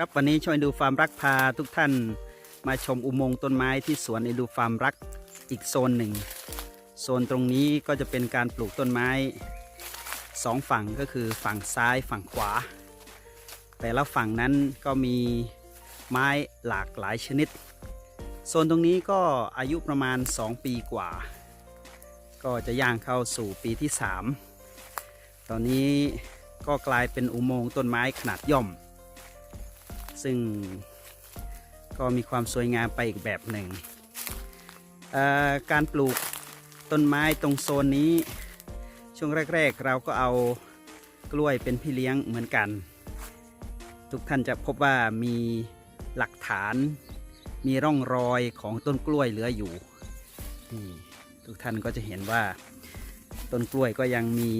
ครับวันนี้ช่วยดูฟาร์มรักพาทุกท่านมาชมอุโมงค์ต้นไม้ที่สวนอินดูฟาร์มรักอีกโซนหนึ่งโซนตรงนี้ก็จะเป็นการปลูกต้นไม้สองฝั่งก็คือฝั่งซ้ายฝั่งขวา แต่ละฝั่งนั้นก็มีไม้หลากหลายชนิด โซนตรงนี้ก็อายุประมาณ 2 ปีกว่า ก็จะย่างเข้าสู่ปีที่ 3 ตอนนี้ก็กลายเป็นอุโมงค์ต้นไม้ขนาดย่อม ซึ่งก็มีความสวยงามไปอีกแบบหนึ่ง การปลูกต้นไม้ตรงโซนนี้ ช่วงแรก ๆ เราก็เอากล้วยเป็นพี่เลี้ยงเหมือนกัน ทุกท่านจะพบว่ามีหลักฐาน มีร่องรอยของต้นกล้วยเหลืออยู่นี่ทุกท่านก็จะเห็นว่าต้นกล้วยก็ยังมี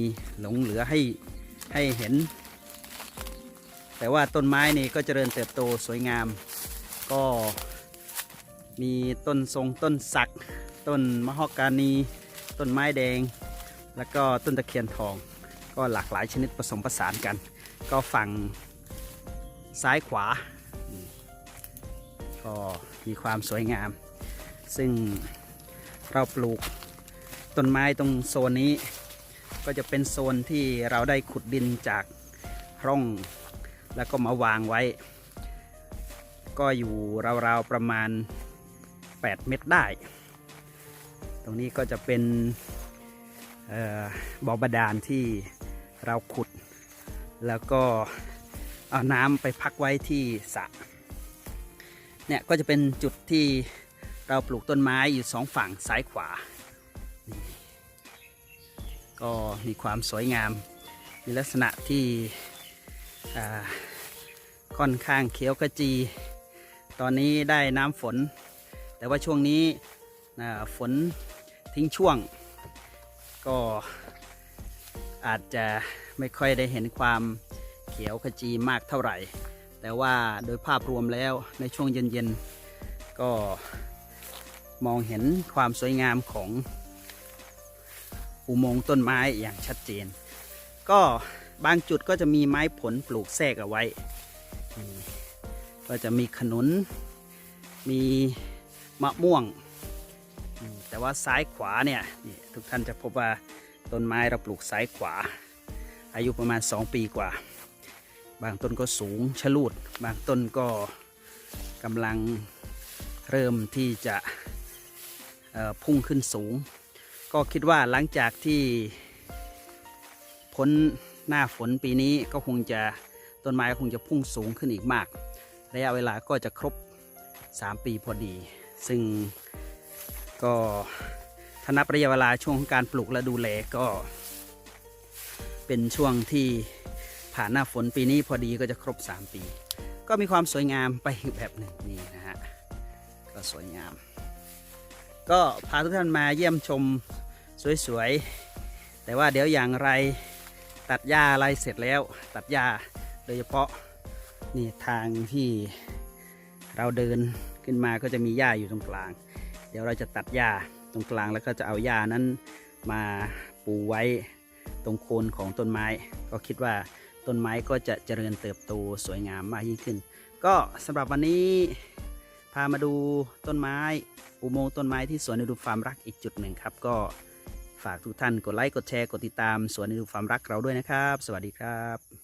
หลงเหลือให้ให้เห็น แต่ว่าต้นไม้นี่ก็เจริญเติบโตสวยงาม ก็มีต้นทรงต้นสัก ต้นมะฮอกกานี ต้นไม้แดง แล้วก็ต้นตะเคียนทอง ก็หลากหลายชนิดผสมผสานกัน ก็ฝั่งซ้ายขวา ก็มีความสวยงาม ซึ่งเราปลูกต้นไม้ตรงโซนนี้ ก็จะเป็นโซนที่เราได้ขุดดินจากร่อง แล้วก็มาวางไว้ ก็อยู่ราวๆประมาณ 8 เมตรได้ ตรงนี้ก็จะเป็นบ่อบาดาลที่เราขุด แล้วก็เอาน้ำไปพักไว้ที่สระเนี่ยก็จะเป็นจุดที่เราปลูกต้นไม้อยู่สองฝั่งซ้ายขวา ก็มีความสวยงาม มีลักษณะที่ ค่อนข้างเขียวกระจี ตอนนี้ได้น้ำฝน แต่ว่าช่วงนี้ฝนทิ้งช่วง ก็อาจจะไม่ค่อยได้เห็นความเขียวขจีมากเท่าไหร่ แต่ว่าโดยภาพรวมแล้วในช่วงเย็นๆ ก็มองเห็นความสวยงามของอุโมงค์ต้นไม้อย่างชัดเจน ก็ บางจุดก็จะมีไม้ผลปลูกแทรกเอาไว้ ก็จะมีขนุน มีมะม่วง แต่ว่าซ้ายขวาเนี่ยทุกท่านจะพบว่าต้นไม้เราปลูกซ้ายขวา อายุประมาณ 2 ปีกว่า บางต้นก็สูงชะลูด บางต้นก็กำลังเริ่มที่จะพุ่งขึ้นสูง ก็คิดว่าหลังจากที่พ้น หน้าฝนปีนี้ก็คงจะต้นไม้คงจะพุ่งสูงขึ้นอีกมาก ระยะเวลาก็จะครบ 3 ปีพอดี ซึ่งก็ถ้านับระยะเวลาช่วงของการปลูกและดูแลก็ เป็นช่วงที่ผ่านหน้าฝนปีนี้พอดีก็จะครบ 3 ปี ก็มีความสวยงามไปแบบหนึ่งนี่นะฮะก็สวยงาม ก็พาทุกท่านมาเยี่ยมชมสวยๆ แต่ว่าเดี๋ยวอย่างไร ตัดหญ้าอะไรเสร็จแล้ว ตัดหญ้าโดยเฉพาะนี่ทางที่เราเดินขึ้นมาก็จะมีหญ้าอยู่ตรงกลาง เดี๋ยวเราจะตัดหญ้าตรงกลางแล้วก็จะเอาหญ้านั้นมาปูไว้ตรงโคนของต้นไม้ ก็คิดว่าต้นไม้ก็จะเจริญเติบโตสวยงามมากยิ่งขึ้น ก็สำหรับวันนี้พามาดูต้นไม้อุโมงค์ต้นไม้ที่สวนในดูฟาร์มรักอีกจุดหนึ่งครับก็ ฝากทุกท่านกดไลค์ กดแชร์ กดติดตาม สวนในดูฟามรักเราด้วยนะครับ สวัสดีครับ